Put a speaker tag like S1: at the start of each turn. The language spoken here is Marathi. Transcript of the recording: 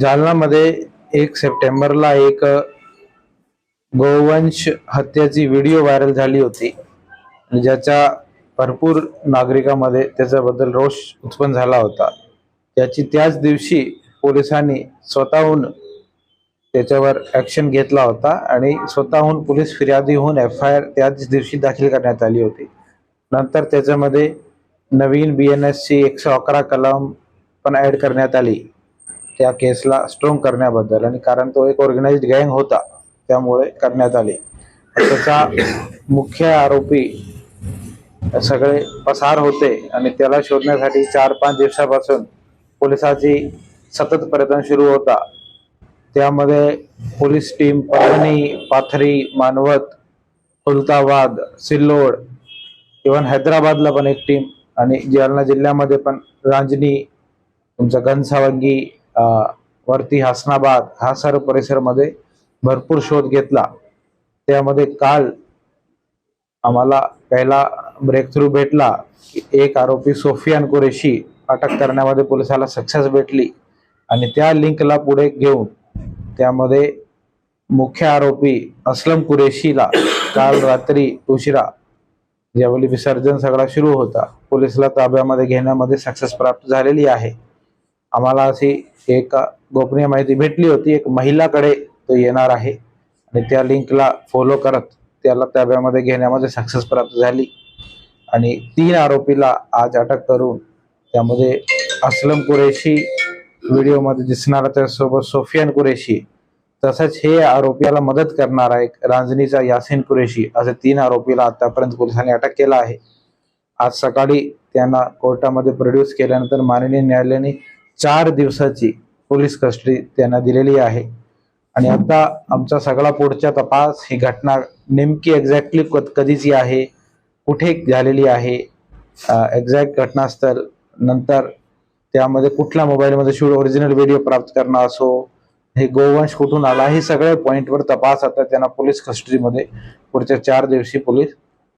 S1: जालनामध्ये एक सप्टेंबरला एक गोवंश हत्याची व्हिडिओ व्हायरल झाली होती. ज्याचा ज्याच्या भरपूर नागरिकांमध्ये त्याच्याबद्दल रोष उत्पन्न झाला होता. त्याची त्याच दिवशी पोलिसांनी स्वतःहून त्याच्यावर ॲक्शन घेतला होता आणि स्वतःहून पोलीस फिर्यादी होऊन एफ आय आर त्याच दिवशी दाखल करण्यात आली होती. नंतर त्याच्यामध्ये नवीन बी एन एसची एकशे अकरा कलम पण ॲड करण्यात आली. त्या केसला स्ट्रॉंग करण्याबद्दल. आणि कारण तो एक ऑर्गनाइज्ड गँग होता त्यामुळे करण्यात आले. त्याचा मुख्य आरोपी सगळे पसार होते आणि त्याला शोधण्यासाठी चार पाच दिवसापासून पोलिसाची सतत प्रयत्न सुरू होता. त्यामध्ये police team Parbhani Pathri Manwat Khultabad Sillod even हैदराबादला पण एक टीम आणि जालना जिल्ह्यामध्ये पण रांजणी तुमचं घनसावंगी वरती हसनाबाद हा सर्व परिसरमध्ये भरपूर शोध घेतला. त्यामध्ये काल आम्हाला पहिला ब्रेक थ्रू भेटला. एक आरोपी सोफियान कुरेशी अटक करण्यामध्ये पोलिसाला सक्सेस भेटली आणि त्या लिंकला पुढे घेऊन त्यामध्ये मुख्य आरोपी असलम कुरेशीला काल रात्री उशिरा ज्यावेळी विसर्जन सगळा सुरू होता पोलिसला ताब्यामध्ये घेण्यामध्ये सक्सेस प्राप्त झालेली आहे. आम्हाला अशी एक गोपनीय माहिती भेटली होती. एक महिलाकडे तो येणार आहे. आणि त्या लिंकला फॉलो करत त्याला ताब्यामध्ये घेण्यामध्ये सक्सेस प्राप्त झाली. आणि तीन आरोपीला आज अटक करून त्यामध्ये असलम कुरेशी व्हिडिओमध्ये दिसणारा त्यासोबत सोफियान कुरेशी तसंच हे आरोपीला मदत करणारा एक रांजणीचा यासिन कुरेशी असे तीन आरोपीला आतापर्यंत पोलिसांनी अटक केला आहे. आज सकाळी त्यांना कोर्टामध्ये प्रोड्यूस केल्यानंतर माननीय न्यायालयाने चार दिवसाची पोलीस कस्टडी त्यांना दिलेली आहे. आणि आता आमचा सगळा पुढचा तपास ही घटना नेमकी एक्झॅक्टली कधीची आहे कुठे झालेली आहे एक्झॅक्ट घटनास्थळ नंतर त्यामध्ये कुठल्या मोबाईलमध्ये शूट ओरिजिनल व्हिडिओ प्राप्त करणं असो हे गोवंश कुठून आला हे सगळ्या पॉईंटवर तपास आता त्यांना पोलीस कस्टडीमध्ये पुढच्या चार दिवशी पोलीस